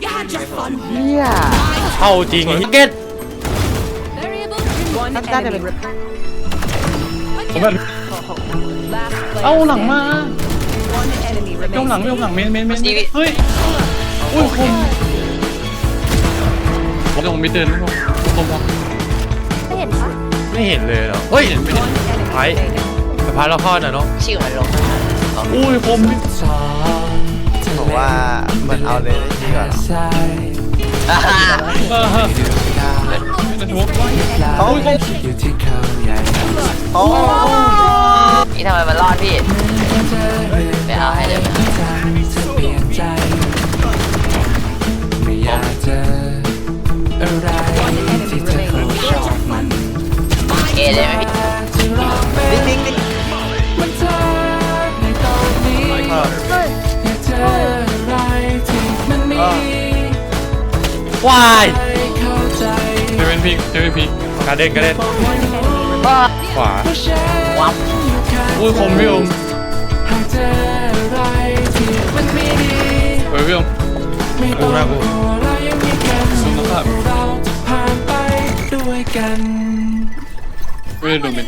เฮียเข้าจริงเก็ต One น่าจะเป็น enemy. ผมแบบ Last player เอาหลังมา standing. One enemy เจ้าหลัง remaining. เจ้าหลังเมนเมนเมนเฮ้ยอุ้ยคมผมจะผมไม่เดินไม่คมคมพอไม่เห็นเลยเหรอเฮ้ยเห็นไม่เห็น One enemy Right. remaining. สะพานเราเข้าหน่อยเนาะชื่อมันลงอุ้ยคมผมว่ามัน เอาเลยได้ดีกว่าเหรออ่าฮะเออจะทุบโอ้ยโอ้นี่ทำไมมันรอดพี่ไปเอาให้เลยเอเลยไหมพี่ดิ้งดิ้งดิ้งเออเอ วายเทเวนพิกเทเวนพิกกระเด็นกระเด็นบ้าขวาวับอุ้ยคมพี่อมเฮ้ยพี่อมกูนะกูสุนทรไม่ได้โดนเป็น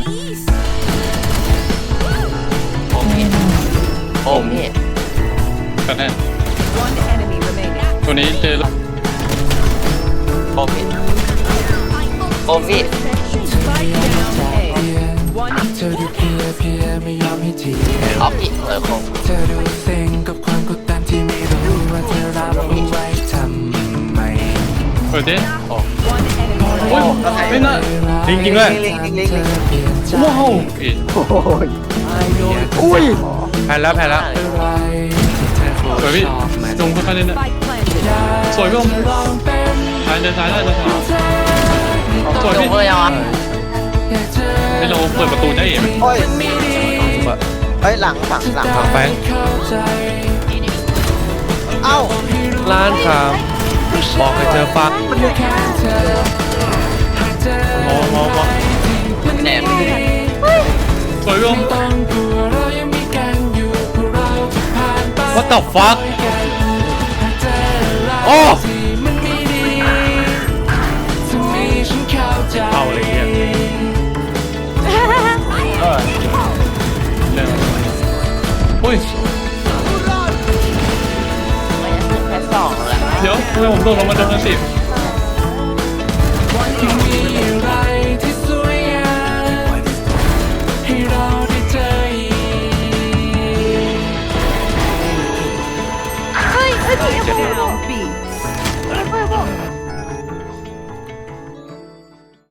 ผมพี่ผมพี่กันแน่ One enemy remaining. ตัวนี้เจอแล้ว ผมพี่ผมพี่ Spike down A. One เธอดูเพลียเพลียไม่ยอมให้ทีเอาพี่เออคงเธอดูเซ็งกับความกดดันที่ไม่รู้ว่าเธอรับเอาไว้ทำไมเปิดดิ one enemy โอ้ยไม่น่าจริงจริงด้วยลิงลิงลิงลิงเปลี่ยนใจว้าวเอ็ดโอ้ยอุ้ยแพ้แล้วแพ้แล้วอะไรที่เธอสวยพี่ชอบมันจงค่อยๆเล่นนะ Spike planted. สวยพี่อมลองเป็น ซ้ายเดินซ้ายได้เดินซ้ายสวยพี่บเลยยัวะให้เราเปิดประตูได้เองโอ้ยเฮ้ยหลังฝั่งหลังฝั่งแฟงเอ้าร้านคำบอกให้เธอฟังมองมองมองแหนมสวยพี่อมวเรายังมีกันอยู่พวกเร ไมผมโดนลงมาโดนกันสิมีอะไรที่สวยงามให้เราได้เจออีก Down B.